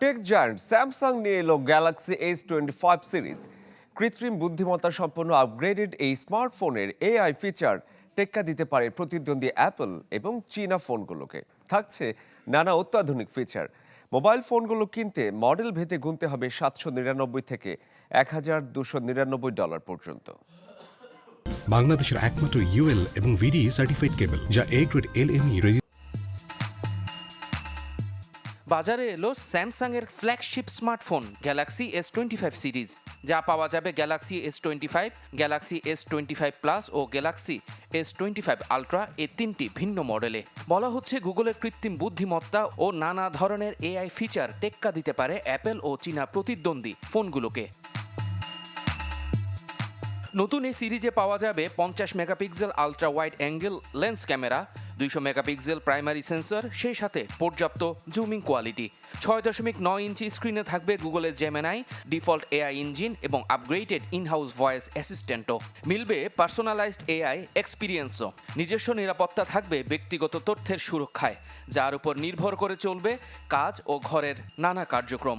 Tech giant Samsung নিয়ে এলো Galaxy S twenty five series. কৃত্রিম বুদ্ধিমত্তা সম্পন্ন আপগ্রেডেড এই স্মার্টফোনের এআই ফিচার টেক্কা দিতে পারে প্রতিদ্বন্দ্বী অ্যাপল এবং চীনা ফোনগুলোকে। থাকছে নানা অত্যাধুনিক ফিচার মোবাইল ফোনগুলো কিনতে মডেল ভেদে গুনতে হবে সাতশো নিরানব্বই থেকে এক হাজার দুশো নিরানব্বই ডলার পর্যন্ত। বাংলাদেশের একমাত্র ইউএল এবং ভিডি সার্টিফাইড কেবল যা এ গ্রেড এল এম বাজারে এলো স্যামসাং এর flagship smartphone Galaxy S twenty five series যা পাওয়া যাবে Galaxy S twenty five Galaxy S twenty five plus ও Galaxy S twenty five ultra এ তিনটি ভিন্ন মডেলে বলা হচ্ছে গুগলের কৃত্রিম বুদ্ধিমত্তা ও নানা ধরনের এআই ফিচার টেক্কা দিতে পারে অ্যাপেল ও চীনা প্রতিদ্বন্দ্বী ফোনগুলোকে। নতুন এই সিরিজে পাওয়া যাবে পঞ্চাশ megapixel ultra wide angle lens camera, দুইশো মেগাপিক্সেল প্রাইমারি সেন্সর, সেই সাথে পর্যাপ্ত জুমিং কোয়ালিটি। ছয় দশমিক নয় ইঞ্চি স্ক্রিনে থাকবে গুগলের জেমেনাই ডিফল্ট এআই ইঞ্জিন এবং আপগ্রেডেড ইনহাউস ভয়েস অ্যাসিস্ট্যান্টও মিলবে পার্সোনালাইজড এআই এক্সপিরিয়েন্সও নিজস্ব নিরাপত্তা থাকবে ব্যক্তিগত তথ্যের সুরক্ষায়, যার উপর নির্ভর করে চলবে কাজ ও ঘরের নানা কার্যক্রম।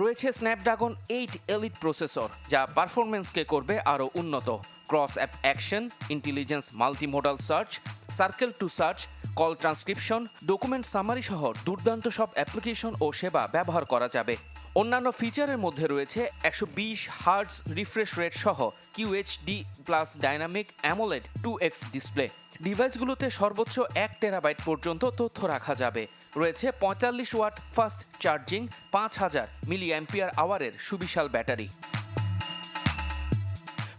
রয়েছে স্ন্যাপড্রাগন এইট এলিট প্রসেসর যা পারফরমেন্সকে করবে আরও উন্নত। Cross app action intelligence multimodal search circle to search call transcription document summary সহ দুর্দান্ত সব অ্যাপ্লিকেশন ও সেবা ব্যবহার করা যাবে। অন্যান্য ফিচারের মধ্যে রয়েছে একশো বিশ হার্টস রিফ্রেশ রেট সহ QHD plus dynamic AMOLED two X display ডিভাইসগুলোতে সর্বোচ্চ এক টেরাবাইট পর্যন্ত তথ্য রাখা যাবে। রয়েছে পঁয়তাল্লিশ ওয়াট ফাস্ট চার্জিং পাঁচ হাজার মিলি অ্যাম্পিয়ার আওয়ারের সুবিশাল ব্যাটারি।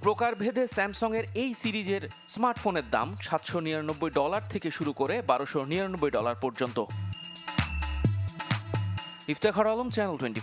প্রকারভেদে স্যামসংয়ের এই সিরিজের স্মার্টফোনের দাম সাতশো নিরানব্বই ডলার থেকে শুরু করে বারোশো নিরানব্বই ডলার পর্যন্ত। Iftekhar Alam channel twenty